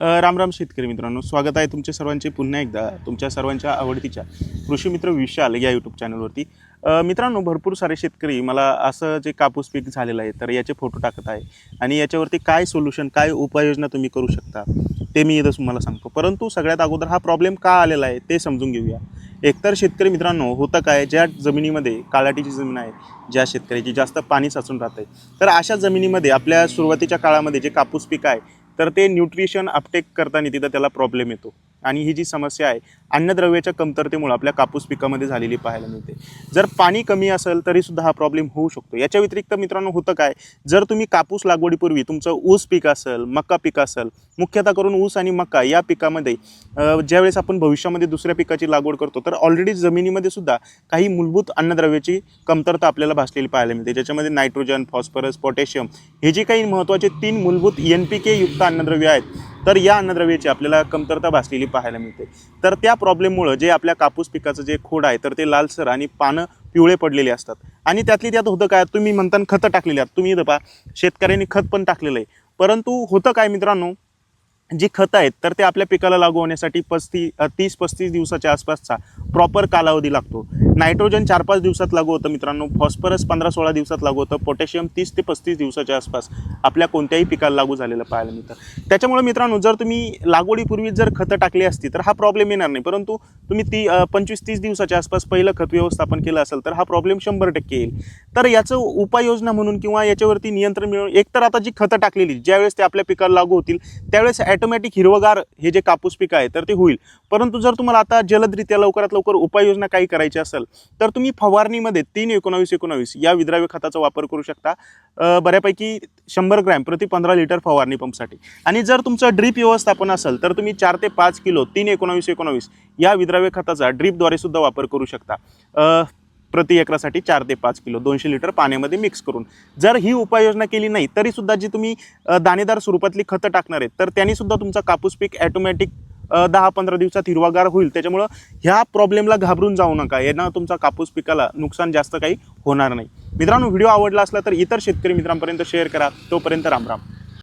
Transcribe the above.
राम राम शेतकरी मित्रांनो स्वागत आहे तुमच्या सर्वांचे पुन्हा एकदा तुमच्या सर्वांच्या आवडतीच्या कृषी मित्र विशाल या यूट्यूब चॅनलवरती मित्रांनो भरपूर सारे शेतकरी मला असं जे कापूस पीक झालेलं आहे तर याचे फोटो टाकत आहे. आणि याच्यावरती काय सोल्युशन काय उपाययोजना तुम्ही करू शकता ते मी इथं तुम्हाला सांगतो. परंतु सगळ्यात अगोदर हा प्रॉब्लेम का आलेला आहे ते समजून घेऊया. एकतर शेतकरी मित्रांनो होतं काय ज्या जमिनीमध्ये काळाटीची जमीन आहे ज्या शेतकऱ्याची जास्त पाणी साचून राहतं तर अशा जमिनीमध्ये आपल्या सुरुवातीच्या काळामध्ये जे कापूस पीक आहे तर ते न्यूट्रिशन अपटेक करताना तिथं त्याला प्रॉब्लेम येतो. आणि ही जी समस्या आहे अन्नद्रव्याच्या कमतरतेमुळे आपल्या कापूस पिकामध्ये झालेली पाहायला मिळते. जर पाणी कमी असेल तरी सुद्धा हा प्रॉब्लेम होऊ शकतो. याच्या व्यतिरिक्त मित्रांनो होतं काय? जर तुम्ही कापूस लागवडीपूर्वी तुमचं ऊस पीक असेल मका पीक असेल मुख्यतः करून ऊस आणि मका या पिकामध्ये ज्यावेळेस आपण भविष्यामध्ये दुसऱ्या पिकाची लागवड करतो तर ऑलरेडी जमिनीमध्ये सुद्धा काही मूलभूत अन्नद्रव्याची कमतरता आपल्याला भासलेली पाहायला मिळते. ज्याच्यामध्ये नायट्रोजन फॉस्फरस पोटॅशियम हे जे काही महत्त्वाचे तीन मूलभूत एन पी के युक्त अन्नद्रव्य आहेत तर या अन्नद्रव्याची आपल्याला कमतरता भासलेली पाहायला मिळते. तर त्या प्रॉब्लेममुळं जे आपल्या कापूस पिकाचं जे खोड आहे तर ते लालसर आणि पानं पिवळे पडलेले असतात. आणि त्यातली त्यात होतं काय? तुम्ही म्हणता खतं टाकलेली आहेत. तुम्ही इथं पहा शेतकऱ्यांनी खत पण टाकलेलं आहे. परंतु होतं काय मित्रांनो? जी खतं आहेत तर ते आपल्या पिकाला लागू होण्यासाठी पस्तीस तीस पस्तीस दिवसाच्या आसपासचा प्रॉपर कालावधी लागतो. नायट्रोजन चार पाच दिवसात लागू होतं मित्रांनो. फॉस्फरस पंधरा सोळा दिवसात लागू होतं. पोटॅशियम तीस ते पस्तीस दिवसाच्या आसपास आपल्या कोणत्याही पिकाला लागू झालेलं पाहायला मिळतं. त्याच्यामुळे मित्रांनो जर तुम्ही लागवडीपूर्वी जर खतं टाकली असती तर हा प्रॉब्लेम येणार नाही. परंतु तुम्ही ती पंचवीस तीस दिवसाच्या आसपास पहिलं खत व्यवस्थापन केलं असेल तर हा प्रॉब्लेम शंभर टक्के येईल. तर याचं उपाययोजना म्हणून किंवा याच्यावरती नियंत्रण मिळवून एकतर आता जी खतं टाकलेली ज्यावेळेस ते आपल्या पिकाला लागू होतील त्यावेळेस ॲटोमॅटिक हिरवगार हे जे कापूस पीक आहे तर ते होईल. परंतु जर तुम्हाला आता जलदरित्या लवकरात लवकर उपाययोजना काही करायची असेल तर तुम्ही फवारणीमध्ये तीन एकोणावीस एकोणावीस या विद्राव्य खताचा वापर करू शकता. बऱ्यापैकी शंभर ग्रॅम प्रति पंधरा लिटर फवारणी पंपसाठी. आणि जर तुमचं ड्रीप व्यवस्थापन असेल तर तुम्ही चार ते पाच किलो तीन एकोणावीस एकोणावीस या विद्राव्य खताचा ड्रीपद्वारे सुद्धा वापर करू शकता. प्रति एकरासाठी चार ते पाच किलो दोनशे लिटर पाण्यामध्ये मिक्स करून. जर ही उपाययोजना केली नाही तरीसुद्धा जी तुम्ही दाणेदार स्वरूपातली खतं टाकणार आहेत तर त्यांनीसुद्धा तुमचा कापूस पीक ॲटोमॅटिक दहा पंधरा दिवसात हिरवागार होईल. त्याच्यामुळं ह्या प्रॉब्लेमला घाबरून जाऊ नका. यांना तुमचा कापूस पिकाला नुकसान जास्त काही होणार नाही. मित्रांनो व्हिडिओ आवडला असला तर इतर शेतकरी मित्रांपर्यंत शेअर करा. तोपर्यंत रामराम.